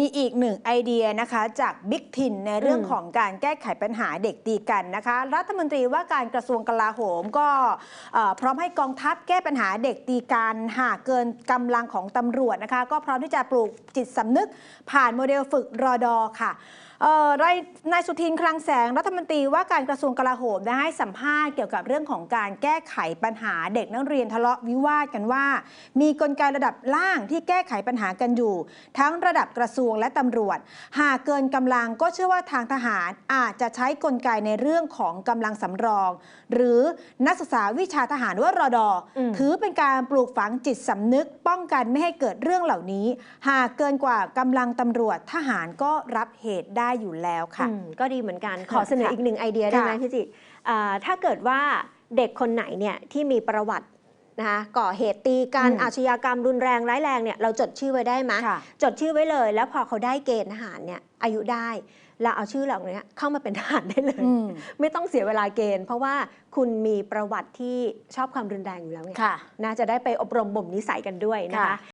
มีอีกหนึ่งไอเดียนะคะจากบิ๊กทินในเรื่องอืมของการแก้ไขปัญหาเด็กตีกันนะคะ รัฐมนตรีว่าการกระทรวงกลาโหมก็เอ่อพร้อมให้กองทัพแก้ปัญหาเด็กตีกันหากเกินกำลังของตำรวจนะคะ ก็พร้อมที่จะปลูกจิตสำนึกผ่านโมเดลฝึกรอดอค่ะเอ่อ นายนายสุทินคลังแสงรัฐมนตรีว่าการกระทรวงกลาโหมได้ให้สัมภาษณ์เกี่ยวกับเรื่องของการแก้ไขปัญหาเด็กนักเรียนทะเลาะวิวาทกันว่า มีกลไกระดับล่างที่แก้ไขปัญหากันอยู่ ทั้งระดับกระทรวงและตำรวจ หากเกินกำลังก็เชื่อว่าทางทหารอาจจะใช้กลไกในเรื่องของกำลังสำรอง หรือนักศึกษาวิชาทหารว่ารอดออมถือเป็นการปลูกฝังจิตสำนึก ป้องกันไม่ให้เกิดเรื่องเหล่านี้ หากเกินกว่ากำลังตำรวจทหารก็รับเหตุได้อยู่แล้วค่ะอืมก็ดีเหมือนกันขอเสนอค่ะอีกหนึ่งไอเดียได้ไหมค่ะพี่จิอ่าถ้าเกิดว่าเด็กคนไหนเนี่ยที่มีประวัตินะคะก่อเหตุตีกันอืมอาชญากรรมรุนแรงร้ายแรงเนี่ยเราจดชื่อไว้ได้ไหมค่ะจดชื่อไว้เลย แล้วพอเขาได้เกณฑ์ทหารเนี่ยอายุได้เราเอาชื่อเหล่านี้เข้ามาเป็นทหารได้เลยอืมไม่ต้องเสียเวลาเกณฑ์ เพราะว่าคุณมีประวัติที่ชอบความรุนแรงอยู่แล้วไงค่ะน่าจะได้ไปอบรมบ่มนิสัยกันด้วยนะคะค่ะ